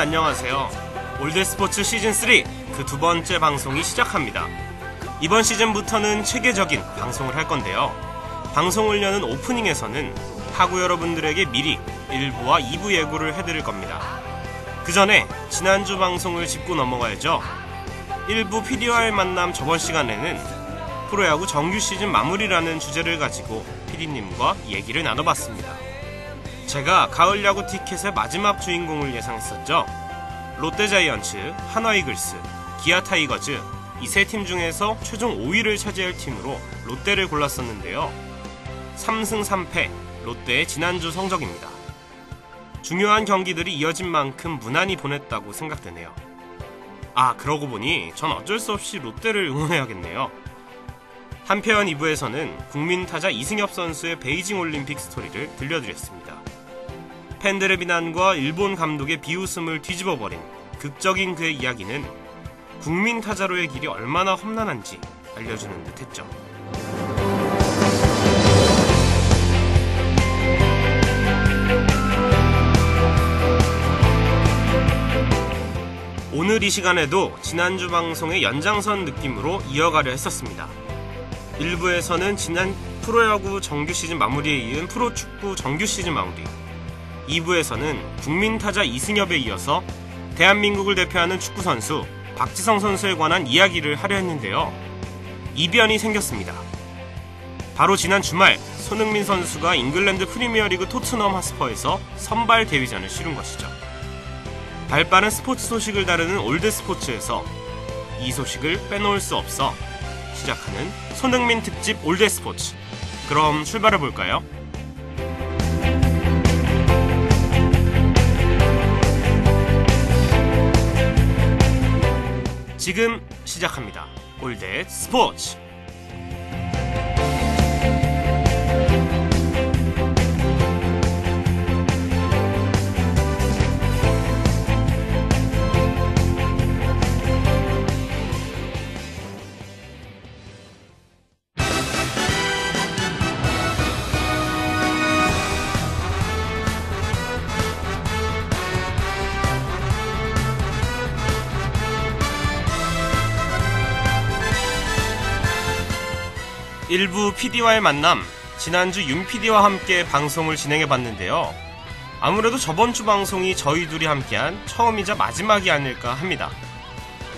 안녕하세요. 올드스포츠 시즌3 그 두 번째 방송이 시작합니다. 이번 시즌부터는 체계적인 방송을 할 건데요. 방송을 여는 오프닝에서는 타구 여러분들에게 미리 1부와 2부 예고를 해드릴 겁니다. 그 전에 지난주 방송을 짚고 넘어가야죠. 1부 PD와의 만남 저번 시간에는 프로야구 정규 시즌 마무리라는 주제를 가지고 PD님과 얘기를 나눠봤습니다. 제가 가을 야구 티켓의 마지막 주인공을 예상했었죠. 롯데 자이언츠, 하나이글스, 기아 타이거즈 이 세 팀 중에서 최종 5위를 차지할 팀으로 롯데를 골랐었는데요. 3승 3패 롯데의 지난주 성적입니다. 중요한 경기들이 이어진 만큼 무난히 보냈다고 생각되네요. 아, 그러고 보니 전 어쩔 수 없이 롯데를 응원해야겠네요. 한편 2부에서는 국민 타자 이승엽 선수의 베이징 올림픽 스토리를 들려드렸습니다. 팬들의 비난과 일본 감독의 비웃음을 뒤집어버린 극적인 그의 이야기는 국민 타자로의 길이 얼마나 험난한지 알려주는 듯 했죠. 오늘 이 시간에도 지난주 방송의 연장선 느낌으로 이어가려 했었습니다. 1부에서는 지난 프로야구 정규 시즌 마무리에 이은 프로축구 정규 시즌 마무리 2부에서는 국민 타자 이승엽에 이어서 대한민국을 대표하는 축구 선수 박지성 선수에 관한 이야기를 하려 했는데요. 이변이 생겼습니다. 바로 지난 주말 손흥민 선수가 잉글랜드 프리미어리그 토트넘 하스퍼에서 선발 데뷔전을 치른 것이죠. 발빠른 스포츠 소식을 다루는 올드 스포츠에서 이 소식을 빼놓을 수 없어 시작하는 손흥민 특집 올드 스포츠. 그럼 출발해 볼까요? 지금 시작합니다. 올드 스포츠. 일부 PD와의 만남, 지난주 윤 PD와 함께 방송을 진행해 봤는데요. 아무래도 저번 주 방송이 저희 둘이 함께한 처음이자 마지막이 아닐까 합니다.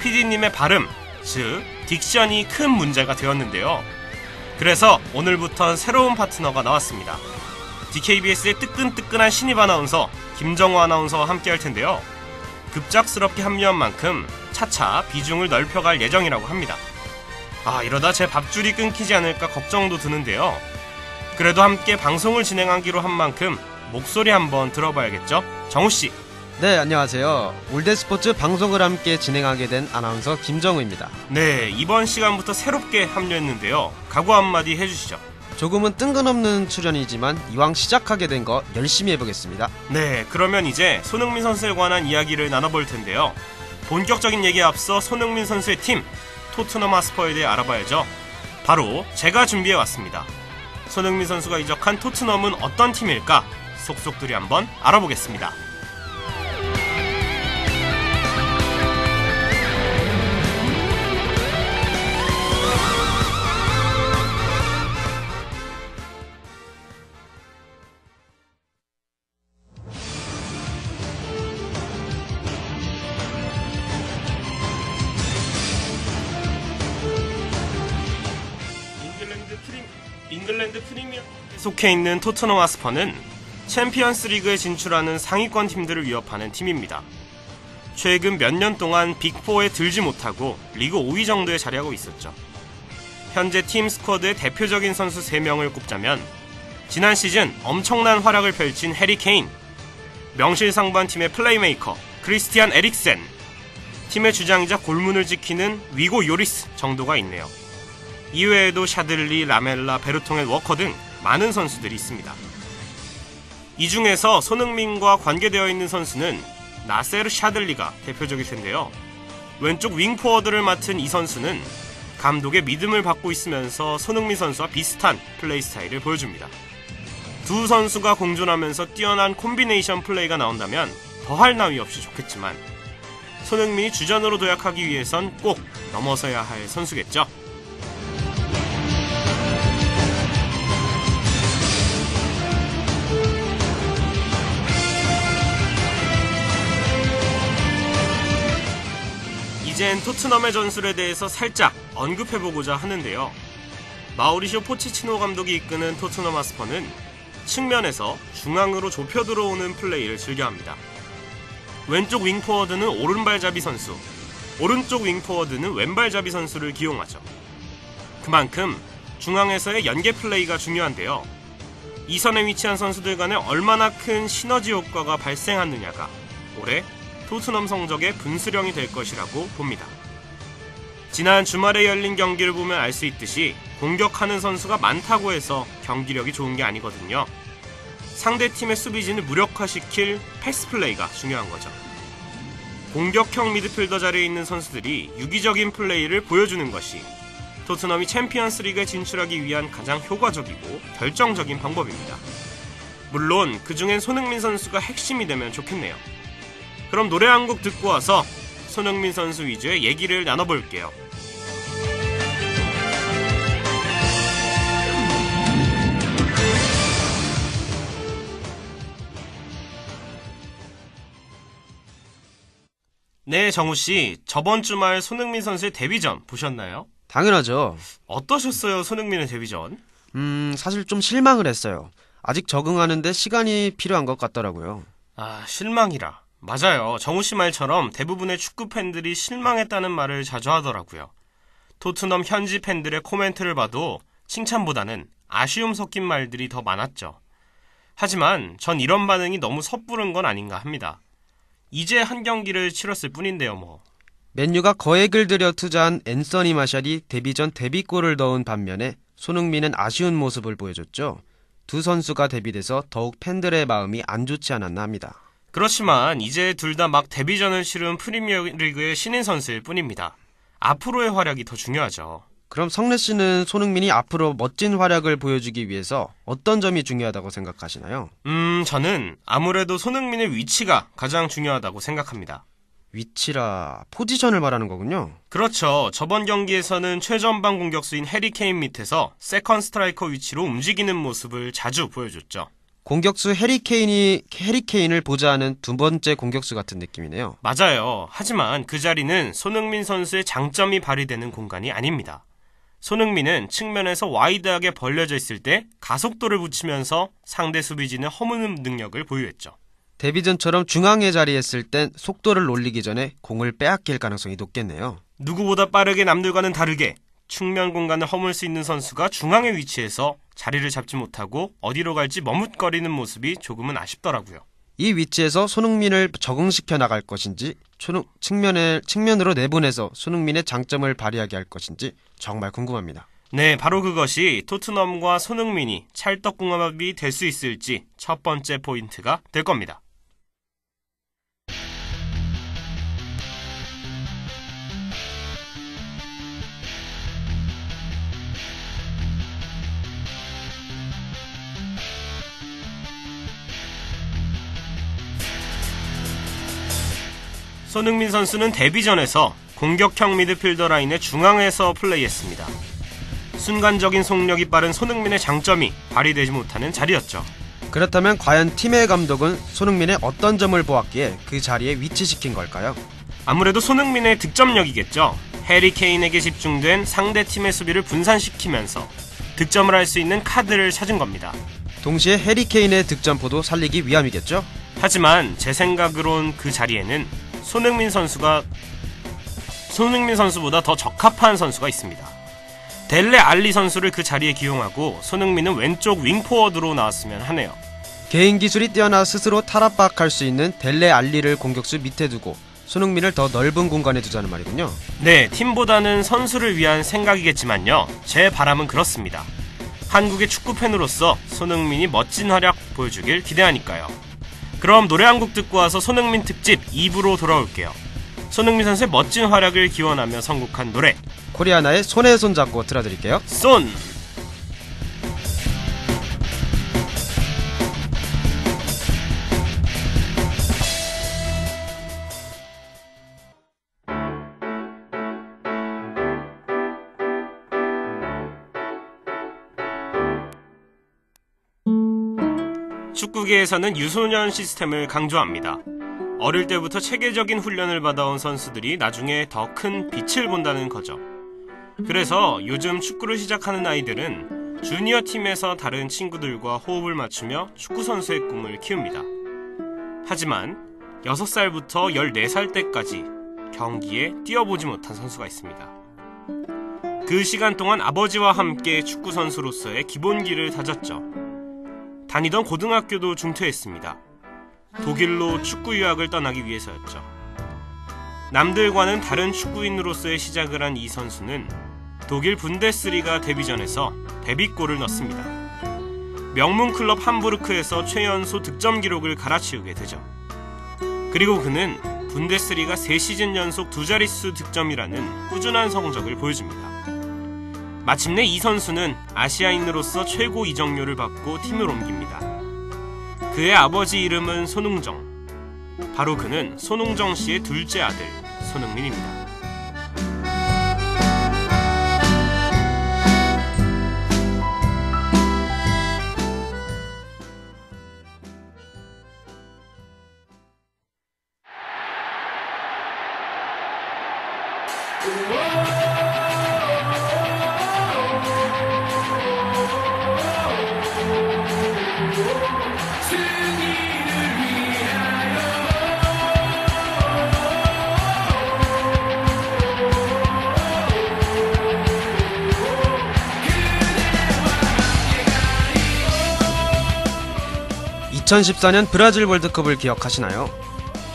PD님의 발음, 즉, 딕션이 큰 문제가 되었는데요. 그래서 오늘부턴 새로운 파트너가 나왔습니다. DKBS의 뜨끈뜨끈한 신입 아나운서, 김정호 아나운서와 함께 할 텐데요. 급작스럽게 합류한 만큼 차차 비중을 넓혀갈 예정이라고 합니다. 아, 이러다 제 밥줄이 끊기지 않을까 걱정도 드는데요. 그래도 함께 방송을 진행하기로 한 만큼 목소리 한번 들어봐야겠죠? 정우씨. 네, 안녕하세요. 올드스포츠 방송을 함께 진행하게 된 아나운서 김정우입니다. 네, 이번 시간부터 새롭게 합류했는데요. 각오 한마디 해주시죠. 조금은 뜬금없는 출연이지만 이왕 시작하게 된 거 열심히 해보겠습니다. 네, 그러면 이제 손흥민 선수에 관한 이야기를 나눠볼 텐데요. 본격적인 얘기에 앞서 손흥민 선수의 팀, 토트넘 하스퍼에 대해 알아봐야죠. 바로 제가 준비해 왔습니다. 손흥민 선수가 이적한 토트넘은 어떤 팀일까? 속속들이 한번 알아보겠습니다. 속해 있는 토트넘 하스퍼는 챔피언스 리그에 진출하는 상위권 팀들을 위협하는 팀입니다. 최근 몇 년 동안 빅4에 들지 못하고 리그 5위 정도에 자리하고 있었죠. 현재 팀 스쿼드의 대표적인 선수 3명을 꼽자면 지난 시즌 엄청난 활약을 펼친 해리 케인, 명실상부한 팀의 플레이메이커 크리스티안 에릭센, 팀의 주장이자 골문을 지키는 위고 요리스 정도가 있네요. 이외에도 샤들리, 라멜라, 베르통엘, 워커 등 많은 선수들이 있습니다. 이 중에서 손흥민과 관계되어 있는 선수는 나세르 샤들리가 대표적일 텐데요. 왼쪽 윙포워드를 맡은 이 선수는 감독의 믿음을 받고 있으면서 손흥민 선수와 비슷한 플레이 스타일을 보여줍니다. 두 선수가 공존하면서 뛰어난 콤비네이션 플레이가 나온다면 더할 나위 없이 좋겠지만 손흥민이 주전으로 도약하기 위해선 꼭 넘어서야 할 선수겠죠. 이젠 토트넘의 전술에 대해서 살짝 언급해보고자 하는데요. 마우리쇼 포치치노 감독이 이끄는 토트넘 아스퍼는 측면에서 중앙으로 좁혀 들어오는 플레이를 즐겨합니다. 왼쪽 윙포워드는 오른발잡이 선수, 오른쪽 윙포워드는 왼발잡이 선수를 기용하죠. 그만큼 중앙에서의 연계 플레이가 중요한데요. 이 선에 위치한 선수들 간에 얼마나 큰 시너지 효과가 발생하느냐가 올해 토트넘 성적의 분수령이 될 것이라고 봅니다. 지난 주말에 열린 경기를 보면 알 수 있듯이 공격하는 선수가 많다고 해서 경기력이 좋은 게 아니거든요. 상대 팀의 수비진을 무력화시킬 패스 플레이가 중요한 거죠. 공격형 미드필더 자리에 있는 선수들이 유기적인 플레이를 보여주는 것이 토트넘이 챔피언스 리그에 진출하기 위한 가장 효과적이고 결정적인 방법입니다. 물론 그중엔 손흥민 선수가 핵심이 되면 좋겠네요. 그럼 노래 한 곡 듣고 와서 손흥민 선수 위주의 얘기를 나눠볼게요. 네, 정우 씨. 저번 주말 손흥민 선수의 데뷔전 보셨나요? 당연하죠. 어떠셨어요, 손흥민의 데뷔전? 음, 사실 좀 실망을 했어요. 아직 적응하는데 시간이 필요한 것 같더라고요. 아, 실망이라. 맞아요. 정우 씨 말처럼 대부분의 축구 팬들이 실망했다는 말을 자주 하더라고요. 토트넘 현지 팬들의 코멘트를 봐도 칭찬보다는 아쉬움 섞인 말들이 더 많았죠. 하지만 전 이런 반응이 너무 섣부른 건 아닌가 합니다. 이제 한 경기를 치렀을 뿐인데요, 뭐. 맨유가 거액을 들여 투자한 앤서니 마샬이 데뷔 전 데뷔골을 넣은 반면에 손흥민은 아쉬운 모습을 보여줬죠. 두 선수가 데뷔돼서 더욱 팬들의 마음이 안 좋지 않았나 합니다. 그렇지만 이제 둘 다 막 데뷔전을 치른 프리미어리그의 신인 선수일 뿐입니다. 앞으로의 활약이 더 중요하죠. 그럼 성래 씨는 손흥민이 앞으로 멋진 활약을 보여주기 위해서 어떤 점이 중요하다고 생각하시나요? 음, 저는 아무래도 손흥민의 위치가 가장 중요하다고 생각합니다. 위치라 포지션을 말하는 거군요. 그렇죠. 저번 경기에서는 최전방 공격수인 해리 케인 밑에서 세컨 스트라이커 위치로 움직이는 모습을 자주 보여줬죠. 공격수 해리케인이 해리케인을 보좌하는 두 번째 공격수 같은 느낌이네요. 맞아요. 하지만 그 자리는 손흥민 선수의 장점이 발휘되는 공간이 아닙니다. 손흥민은 측면에서 와이드하게 벌려져 있을 때 가속도를 붙이면서 상대 수비진을 허무는 능력을 보유했죠. 데뷔전처럼 중앙에 자리했을 땐 속도를 올리기 전에 공을 빼앗길 가능성이 높겠네요. 누구보다 빠르게 남들과는 다르게 측면 공간을 허물 수 있는 선수가 중앙에 위치해서 자리를 잡지 못하고 어디로 갈지 머뭇거리는 모습이 조금은 아쉽더라고요. 이 위치에서 손흥민을 적응시켜 나갈 것인지 측면을 측면으로 내보내서 손흥민의 장점을 발휘하게 할 것인지 정말 궁금합니다. 네, 바로 그것이 토트넘과 손흥민이 찰떡궁합이 될 수 있을지 첫 번째 포인트가 될 겁니다. 손흥민 선수는 데뷔전에서 공격형 미드필더 라인의 중앙에서 플레이했습니다. 순간적인 속력이 빠른 손흥민의 장점이 발휘되지 못하는 자리였죠. 그렇다면 과연 팀의 감독은 손흥민의 어떤 점을 보았기에 그 자리에 위치시킨 걸까요? 아무래도 손흥민의 득점력이겠죠. 해리 케인에게 집중된 상대 팀의 수비를 분산시키면서 득점을 할 수 있는 카드를 찾은 겁니다. 동시에 해리 케인의 득점포도 살리기 위함이겠죠? 하지만 제 생각으론 그 자리에는 손흥민 선수가 손흥민 선수보다 더 적합한 선수가 있습니다. 델레 알리 선수를 그 자리에 기용하고 손흥민은 왼쪽 윙포워드로 나왔으면 하네요. 개인 기술이 뛰어나 스스로 탈압박할 수 있는 델레 알리를 공격수 밑에 두고 손흥민을 더 넓은 공간에 두자는 말이군요. 네, 팀보다는 선수를 위한 생각이겠지만요. 제 바람은 그렇습니다. 한국의 축구 팬으로서 손흥민이 멋진 활약 보여주길 기대하니까요. 그럼 노래 한 곡 듣고 와서 손흥민 특집 2부로 돌아올게요. 손흥민 선수의 멋진 활약을 기원하며 선곡한 노래 코리아나의 손에 손 잡고 틀어드릴게요. 쏜! 축구계에서는 유소년 시스템을 강조합니다. 어릴 때부터 체계적인 훈련을 받아온 선수들이 나중에 더 큰 빛을 본다는 거죠. 그래서 요즘 축구를 시작하는 아이들은 주니어 팀에서 다른 친구들과 호흡을 맞추며 축구선수의 꿈을 키웁니다. 하지만 6살부터 14살 때까지 경기에 뛰어보지 못한 선수가 있습니다. 그 시간 동안 아버지와 함께 축구선수로서의 기본기를 다졌죠. 다니던 고등학교도 중퇴했습니다. 독일로 축구 유학을 떠나기 위해서였죠. 남들과는 다른 축구인으로서의 시작을 한 이 선수는 독일 분데스리가 데뷔전에서 데뷔골을 넣습니다. 명문 클럽 함부르크에서 최연소 득점 기록을 갈아치우게 되죠. 그리고 그는 분데스리가 3시즌 연속 두 자릿수 득점이라는 꾸준한 성적을 보여줍니다. 마침내 이 선수는 아시아인으로서 최고 이적료를 받고 팀을 옮깁니다. 그의 아버지 이름은 손흥정. 바로 그는 손흥정 씨의 둘째 아들 손흥민입니다. (2014년) 브라질 월드컵을 기억하시나요?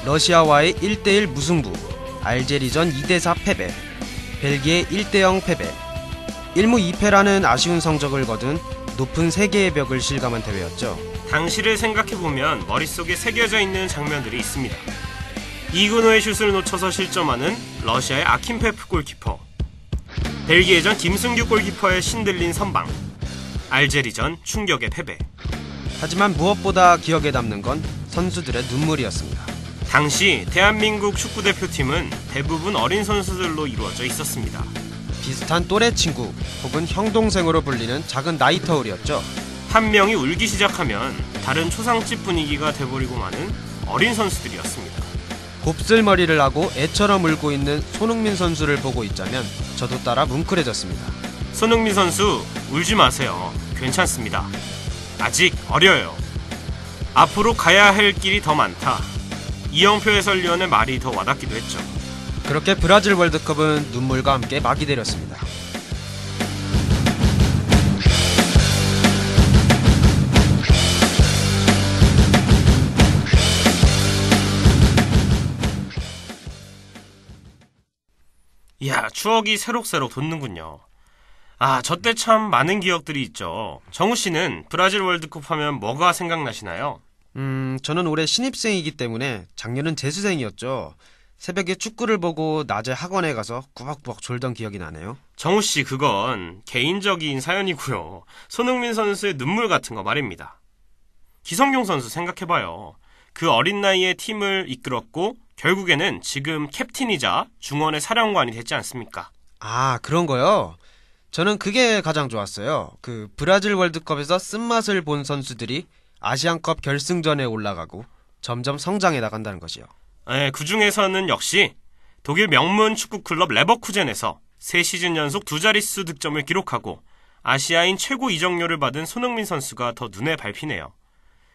러시아와의 1대1 무승부, 알제리전 2대4 패배, 벨기에 1대0 패배, 1무 2패라는 아쉬운 성적을 거둔 높은 세계의 벽을 실감한 대회였죠. 당시를 생각해보면 머릿속에 새겨져 있는 장면들이 있습니다. 이근호의 슛을 놓쳐서 실점하는 러시아의 아킴페프 골키퍼, 벨기에전 김승규 골키퍼의 신들린 선방, 알제리전 충격의 패배. 하지만 무엇보다 기억에 남는 건 선수들의 눈물이었습니다. 당시 대한민국 축구대표팀은 대부분 어린 선수들로 이루어져 있었습니다. 비슷한 또래 친구 혹은 형 동생으로 불리는 작은 나이 터울이었죠. 한 명이 울기 시작하면 다른 초상집 분위기가 돼버리고 마는 어린 선수들이었습니다. 곱슬 머리를 하고 애처럼 울고 있는 손흥민 선수를 보고 있자면 저도 따라 뭉클해졌습니다. 손흥민 선수 울지 마세요. 괜찮습니다. 아직 어려요. 앞으로 가야 할 길이 더 많다. 이영표 해설위원의 말이 더 와닿기도 했죠. 그렇게 브라질 월드컵은 눈물과 함께 막이 내렸습니다. 이야, 추억이 새록새록 돋는군요. 아, 저 때 참 많은 기억들이 있죠. 정우 씨는 브라질 월드컵 하면 뭐가 생각나시나요? 음, 저는 올해 신입생이기 때문에 작년은 재수생이었죠. 새벽에 축구를 보고 낮에 학원에 가서 꾸벅꾸벅 졸던 기억이 나네요. 정우 씨, 그건 개인적인 사연이고요. 손흥민 선수의 눈물 같은 거 말입니다. 기성용 선수 생각해봐요. 그 어린 나이에 팀을 이끌었고 결국에는 지금 캡틴이자 중원의 사령관이 됐지 않습니까? 아, 그런 거요? 저는 그게 가장 좋았어요. 그 브라질 월드컵에서 쓴맛을 본 선수들이 아시안컵 결승전에 올라가고 점점 성장해 나간다는 것이요. 네, 그 중에서는 역시 독일 명문 축구 클럽 레버쿠젠에서 3시즌 연속 두 자릿수 득점을 기록하고 아시아인 최고 이적료를 받은 손흥민 선수가 더 눈에 밟히네요.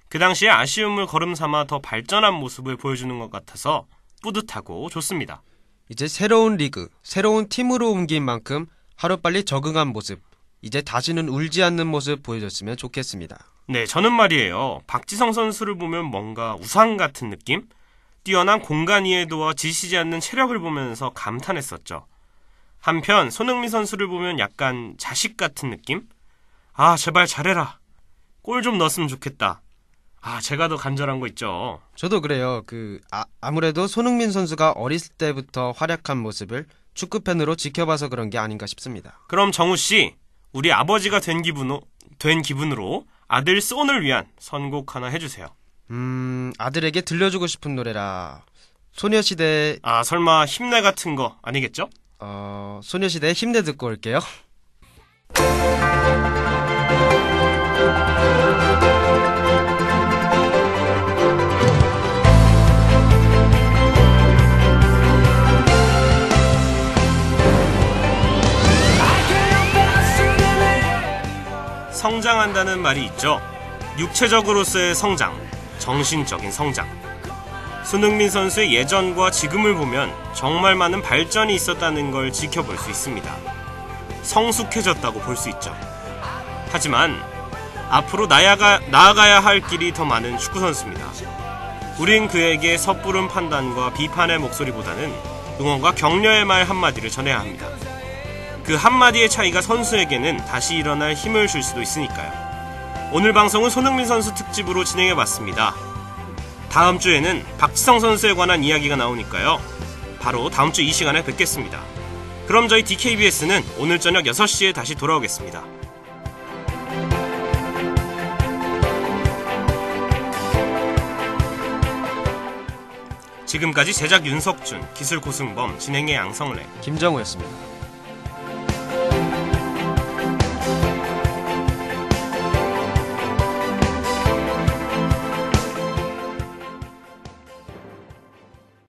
그 당시에 아쉬움을 걸음 삼아 더 발전한 모습을 보여주는 것 같아서 뿌듯하고 좋습니다. 이제 새로운 리그, 새로운 팀으로 옮긴 만큼 하루빨리 적응한 모습, 이제 다시는 울지 않는 모습 보여줬으면 좋겠습니다. 네, 저는 말이에요. 박지성 선수를 보면 뭔가 우상 같은 느낌? 뛰어난 공간 이해도와 지시지 않는 체력을 보면서 감탄했었죠. 한편 손흥민 선수를 보면 약간 자식 같은 느낌? 아, 제발 잘해라. 골 좀 넣었으면 좋겠다. 아, 제가 더 간절한 거 있죠. 저도 그래요. 그 아, 아무래도 손흥민 선수가 어렸을 때부터 활약한 모습을 축구 팬으로 지켜봐서 그런 게 아닌가 싶습니다. 그럼 정우 씨, 우리 아버지가 된 기분으로 된 기분으로 아들 소원을 위한 선곡 하나 해주세요. 음, 아들에게 들려주고 싶은 노래라. 소녀시대 아, 설마 힘내 같은 거 아니겠죠? 어, 소녀시대 힘내 듣고 올게요. 성장한다는 말이 있죠. 육체적으로서의 성장, 정신적인 성장. 손흥민 선수의 예전과 지금을 보면 정말 많은 발전이 있었다는 걸 지켜볼 수 있습니다. 성숙해졌다고 볼 수 있죠. 하지만 앞으로 나아가, 나아가야 할 길이 더 많은 축구 선수입니다. 우린 그에게 섣부른 판단과 비판의 목소리보다는 응원과 격려의 말 한마디를 전해야 합니다. 그 한마디의 차이가 선수에게는 다시 일어날 힘을 줄 수도 있으니까요. 오늘 방송은 손흥민 선수 특집으로 진행해 봤습니다. 다음 주에는 박지성 선수에 관한 이야기가 나오니까요. 바로 다음 주 이 시간에 뵙겠습니다. 그럼 저희 DKBS는 오늘 저녁 6시에 다시 돌아오겠습니다. 지금까지 제작 윤석준, 기술 고승범, 진행의 양성래. 김정우였습니다.